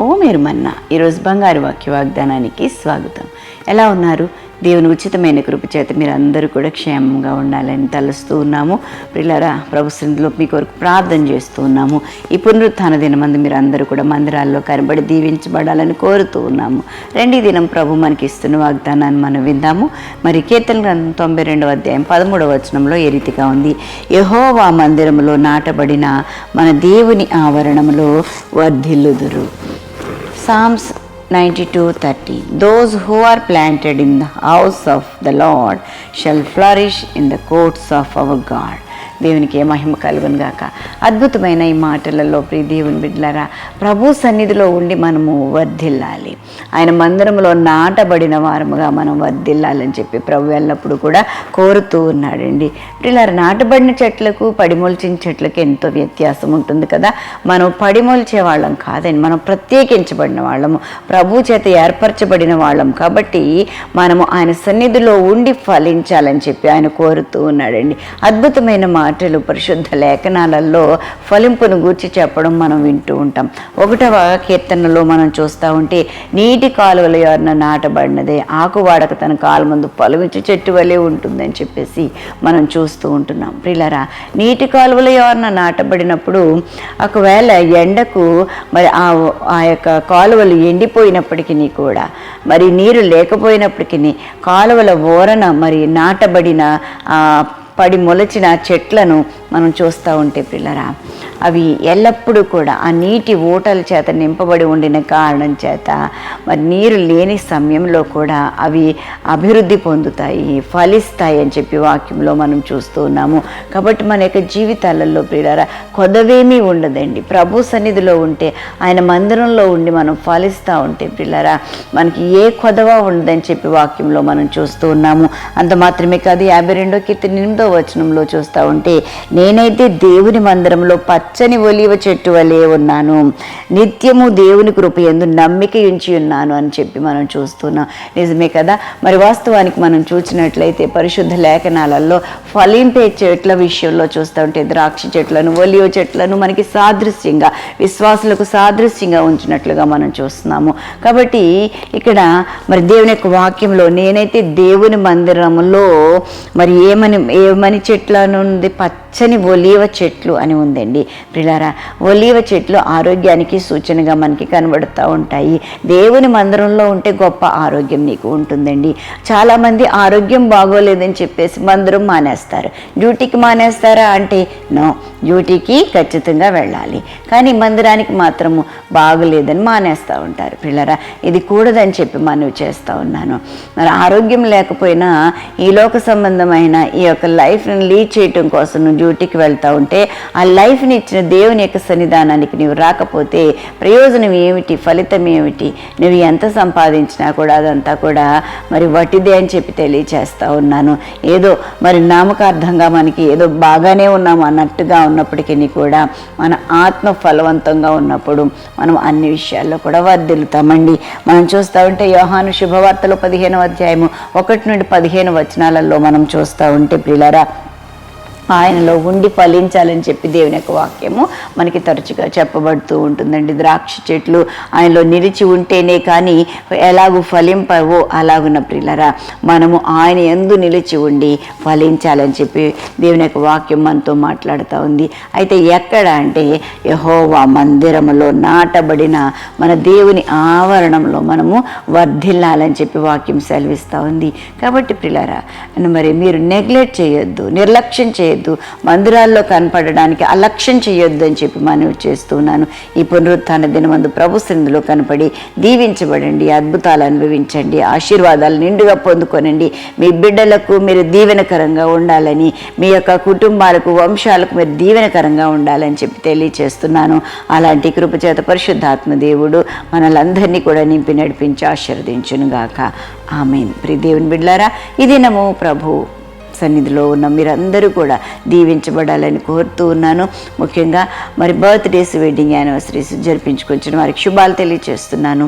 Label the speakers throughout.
Speaker 1: ఓ మీరు మన్నా.
Speaker 2: ఈరోజు బంగారు వాక్య వాగ్దానానికి స్వాగతం. ఎలా ఉన్నారు? దేవుని ఉచితమైన కృప చేత మీరు అందరూ కూడా క్షేమంగా ఉండాలని తలుస్తూ ఉన్నాము. పిల్లరా ప్రభు సన్నిధిలో మీ కొరకు ప్రార్థన చేస్తూ ఉన్నాము. ఈ పునరుత్థాన దినమందు మీరు అందరూ కూడా మందిరాల్లో కనబడి దీవించబడాలని కోరుతూ ఉన్నాము. రెండీ దినం ప్రభు మనకి ఇస్తున్న వాగ్దానాన్ని మనం విందాము. మరి కీర్తన గ్రంథం తొంభై రెండవ అధ్యాయం పదమూడవ వచనంలో ఏ రీతిగా ఉంది? యహోవా మందిరములో నాటబడిన మన దేవుని ఆవరణములో వర్ధిల్లుదురు. Psalms 92:30 Those who are planted in the house of the Lord shall flourish in the courts of our God. దేవునికి ఏ మహిమ కలుగును గాక. అద్భుతమైన ఈ మాటలలో ప్రియ దేవుని బిడ్డలారా ప్రభు సన్నిధిలో ఉండి మనము వర్ధిల్లాలి. ఆయన మందిరంలో నాటబడిన వారముగా మనం వర్ధిల్లాలని చెప్పి ప్రభు ఎల్లప్పుడు కూడా కోరుతూ ఉన్నాడండి. ఇలా నాటబడిన చెట్లకు పడిమొల్చిన చెట్లకు ఎంతో వ్యత్యాసం ఉంటుంది కదా. మనం పడిమొల్చే వాళ్ళం కాదండి మనం ప్రత్యేకించబడిన వాళ్ళము. ప్రభు చేత ఏర్పరచబడిన వాళ్ళం కాబట్టి మనము ఆయన సన్నిధిలో ఉండి ఫలించాలని చెప్పి ఆయన కోరుతూ ఉన్నాడండి. అద్భుతమైన మాటలు పరిశుద్ధ లేఖనాలలో ఫలింపును గూర్చి చెప్పడం మనం వింటూ ఉంటాం. ఒకటవ కీర్తనలో మనం చూస్తూ ఉంటే నీటి కాలువల ఎవరిన నాటబడినదే ఆకు వాడక తన కాలు ముందు పలుమిచ్చి చెట్టు వలె ఉంటుందని చెప్పేసి మనం చూస్తూ ఉంటున్నాం. ప్రిలరా నీటి కాలువల ఎవరిన నాటబడినప్పుడు ఒకవేళ ఎండకు మరి ఆ ఆ యొక్క కాలువలు ఎండిపోయినప్పటికీ కూడా మరి నీరు లేకపోయినప్పటికీ కాలువల ఓరన మరి నాటబడిన పడి మొలచిన చెట్లను మనం చూస్తూ ఉంటే పిల్లరా అవి ఎల్లప్పుడూ కూడా ఆ నీటి ఊటల చేత నింపబడి ఉండిన కారణం చేత మరి నీరు లేని సమయంలో కూడా అవి అభివృద్ధి పొందుతాయి ఫలిస్తాయి అని చెప్పి వాక్యంలో మనం చూస్తూ ఉన్నాము. కాబట్టి మన యొక్క జీవితాలలో ప్రియులారా కొదవేమీ ఉండదండి. ప్రభు సన్నిధిలో ఉంటే ఆయన మందిరంలో ఉండి మనం ఫలిస్తూ ఉంటే పిల్లరా మనకి ఏ కొదవ ఉండదని చెప్పి వాక్యంలో మనం చూస్తూ ఉన్నాము. అంత మాత్రమే కాదు యాభై రెండో కీర్తి ఎనిమిదో వచనంలో చూస్తూ ఉంటే నేనైతే దేవుని మందిరంలో పచ్చని ఒలివ చెట్టు వలె ఉన్నాను. నిత్యము దేవుని కృప ఎందు నమ్మిక ఉంచి ఉన్నాను అని చెప్పి మనం చూస్తున్నాం. నిజమే కదా? మరి వాస్తవానికి మనం చూసినట్లయితే పరిశుద్ధ లేఖనాలలో ఫలింపే చెట్ల విషయంలో చూస్తూ ఉంటే ద్రాక్ష చెట్లను ఒలివ చెట్లను మనకి సాదృశ్యంగా విశ్వాసులకు సాదృశ్యంగా ఉంచినట్లుగా మనం చూస్తున్నాము. కాబట్టి ఇక్కడ మరి దేవుని యొక్క వాక్యంలో నేనైతే దేవుని మందిరంలో మరి ఏమని ఏమని చెట్లను అని పచ్చని ఒలీవ చెట్లు అని ఉందండి. ప్రిలారా ఒలీవ చెట్లు ఆరోగ్యానికి సూచనగా మనకి కనబడుతూ ఉంటాయి. దేవుని మందిరంలో ఉంటే గొప్ప ఆరోగ్యం నీకు ఉంటుందండి. చాలామంది ఆరోగ్యం బాగోలేదని చెప్పేసి మందిరం మానేస్తారు. డ్యూటీకి మానేస్తారా అంటే నో డ్యూటీకి ఖచ్చితంగా వెళ్ళాలి. కానీ మందిరానికి మాత్రము బాగోలేదని మానేస్తూ ఉంటారు. పిల్లరా ఇది కూడదని చెప్పి మనవి చేస్తూ ఉన్నాను. మరి ఆరోగ్యం లేకపోయినా ఈ లోక సంబంధమైన ఈ యొక్క లైఫ్ని లీడ్ చేయటం కోసం నువ్వు డ్యూటీకి వెళ్తూ ఉంటే ఆ లైఫ్ని ఇచ్చిన దేవుని యొక్క సన్నిధానానికి నువ్వు రాకపోతే ప్రయోజనం ఏమిటి ఫలితం ఏమిటి నువ్వు ఎంత సంపాదించినా కూడా అదంతా కూడా మరి వటిదే అని చెప్పి తెలియచేస్తూ ఉన్నాను. ఏదో మరి నామకార్థంగా మనకి ఏదో బాగానే ఉన్నాము అన్నట్టుగా ఉన్నప్పటికీ కూడా మన ఆత్మ ఫలవంతంగా ఉన్నప్పుడు మనం అన్ని విషయాల్లో కూడా వర్దిల్లుతామండి మనం చూస్తూ ఉంటే యోహాను శుభవార్తలు పదిహేను అధ్యాయము ఒకటి నుండి పదిహేను వచనాలలో మనం చూస్తూ ఉంటే పిల్లరా ఆయనలో ఉండి ఫలించాలని చెప్పి దేవుని యొక్క వాక్యము మనకి తరచుగా చెప్పబడుతూ ఉంటుందండి. ద్రాక్ష చెట్లు ఆయనలో నిలిచి ఉంటేనే కానీ ఎలాగూ ఫలింపవో అలాగున్న ప్రిల్లరా మనము ఆయన ఎందు నిలిచి ఉండి ఫలించాలని చెప్పి దేవుని యొక్క వాక్యం మనతో మాట్లాడుతూ ఉంది. అయితే ఎక్కడ అంటే యహోవా మందిరములో నాటబడిన మన దేవుని ఆవరణంలో మనము వర్ధిల్లాలని చెప్పి వాక్యం సెలవిస్తూ ఉంది. కాబట్టి ప్రిలారా మరి మీరు నెగ్లెక్ట్ చేయొద్దు నిర్లక్ష్యం చేయొద్దు. చేయొద్దు. మందిరాల్లో కనపడడానికి అలక్ష్యం చేయొద్దు అని చెప్పి మనవి చేస్తున్నాను. ఈ పునరుత్థాన దినమందు ప్రభు సింధులో కనపడి దీవించబడండి అద్భుతాలు అనుభవించండి ఆశీర్వాదాలు నిండుగా పొందుకొనండి. మీ బిడ్డలకు మీరు దీవెనకరంగా ఉండాలని మీ యొక్క కుటుంబాలకు వంశాలకు మీరు దీవెనకరంగా ఉండాలని చెప్పి తెలియచేస్తున్నాను. అలాంటి కృపచేత పరిశుద్ధాత్మ దేవుడు మనలందరినీ కూడా నింపి నడిపించి ఆశీర్వదించును గాక ఆమెన్. ప్రి దేవుని బిడ్లారా ఈ దినము ప్రభు సన్నిధిలో ఉన్న. మీరందరూ కూడా దీవించబడాలని కోరుతూ ఉన్నాను. ముఖ్యంగా మరి బర్త్డేస్ వెడ్డింగ్ యానివర్సరీస్ జరిపించుకొచ్చిన వారికి శుభాలు తెలియచేస్తున్నాను.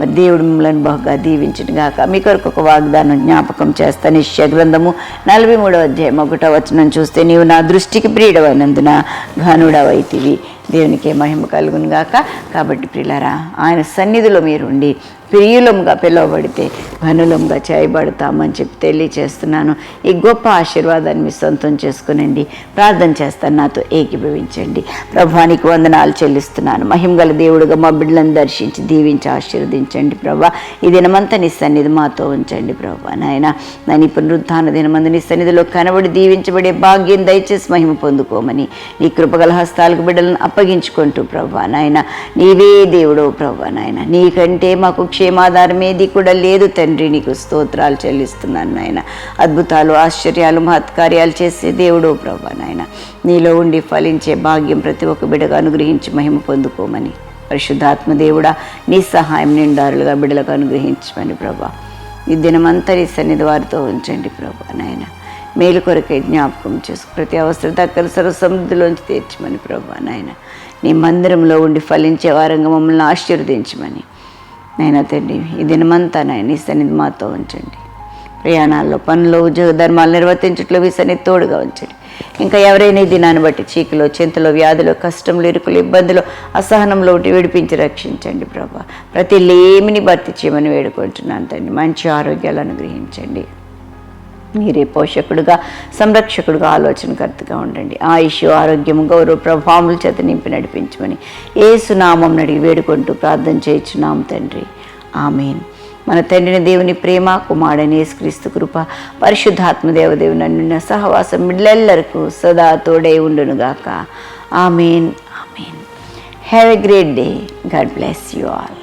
Speaker 2: మరి దేవుడు మిమ్మల్ని బహుగా దీవించిన గాక. మీ కొరకు ఒక వాగ్దానం జ్ఞాపకం చేస్తాను నిశ్చయ గ్రంథము నలభై మూడవ అధ్యాయం ఒకటో వచనం చూస్తే నీవు నా దృష్టికి ప్రియుడవైనందున ఘనుడవైతివి. దేవునికి మహిమ కలుగును గాక. కాబట్టి ప్రియులారా ఆయన సన్నిధిలో మీరుండి ప్రియులంగా పిలువబడితే ఘనులంగా చేయబడతామని చెప్పి తెలియచేస్తున్నాను. ఈ గొప్ప ఆశీర్వాదాన్ని మీ సొంతం చేసుకునండి. ప్రార్థన చేస్తాను నాతో ఏకీభవించండి. ప్రభానికి వందనాలు చెల్లిస్తున్నాను. మహిమగల దేవుడుగా మా బిడ్డలను దర్శించి దీవించి ఆశీర్వదించండి ప్రభా. ఈ దినమంతా నీ సన్నిధి మాతో ఉంచండి ప్రభా. నాయన నన్ను పునరుద్ధాన దినమందు నీ సన్నిధిలో కనబడి దీవించబడే భాగ్యం దయచేసి మహిమ పొందుకోమని. నీ కృపగల హస్తాలకు బిడ్డలను అప్పగించుకుంటూ ప్రభా నాయన. నీవే దేవుడో ప్రభా నాయన. నీకంటే మాకు క్షేమాధారం ఏది కూడా లేదు తండ్రి. నీకు స్తోత్రాలు చెల్లిస్తున్నాను నాయన. అద్భుతాలు ఆశ్చర్యాలు మహత్కార్యాలు చేసే దేవుడో ప్రభా నాయన. నీలో ఉండి ఫలించే భాగ్యం ప్రతి ఒక్క బిడగా అనుగ్రహించి మహిమ పొందుకోమని. పరిశుద్ధాత్మ దేవుడా నీ సహాయం నిండారులుగా బిడలకు అనుగ్రహించమని ప్రభా ఈ దినమంతా నీ సన్నిధి వారితో ఉంచండి ప్రభా నాయన. మేలు కొరకై జ్ఞాపకం చేసుకు ప్రతి అవసరం దక్కల సర్వ సమృద్ధిలోంచి తీర్చమని ప్రభా నాయన. నీ మందిరంలో ఉండి ఫలించే వారంగా మమ్మల్ని ఆశీర్వదించమని. నాయన తండ్రి ఈ దినమంతా నాయన ఈ సన్నిధి మాతో ఉంచండి. ప్రయాణాల్లో పనులు ఉద్యోగ ధర్మాలు నిర్వర్తించట్లో మీ సన్నిధి తోడుగా ఉంచండి. ఇంకా ఎవరైనా ఈ దినాన్ని బట్టి చీకులో చింతలో వ్యాధులు కష్టంలో ఇరుకులు ఇబ్బందులు అసహనంలో ఉంటే విడిపించి రక్షించండి ప్రభా. ప్రతి లేమిని భర్తీ చేయమని వేడుకుంటున్నాను తండ్రి. మంచి ఆరోగ్యాలు అనుగ్రహించండి. మీరే పోషకుడుగా సంరక్షకుడుగా ఆలోచనకర్తగా ఉండండి. ఆయుష్ ఆరోగ్యము గౌరవ ప్రభావముల చేత నింపి నడిపించమని ఏ సునామం నడిగి వేడుకుంటూ ప్రార్థన చేయించున్నాం తండ్రి. ఆమెన్. మన తండ్రిని దేవుని ప్రేమ కుమారుడని యేసుక్రీస్తు కృప పరిశుద్ధాత్మ దేవదేవుని నన్ను సహవాసం మిడ్లెల్లరకు సదా తోడై ఉండునుగాక. Amen. Amen. Have a great day God bless you all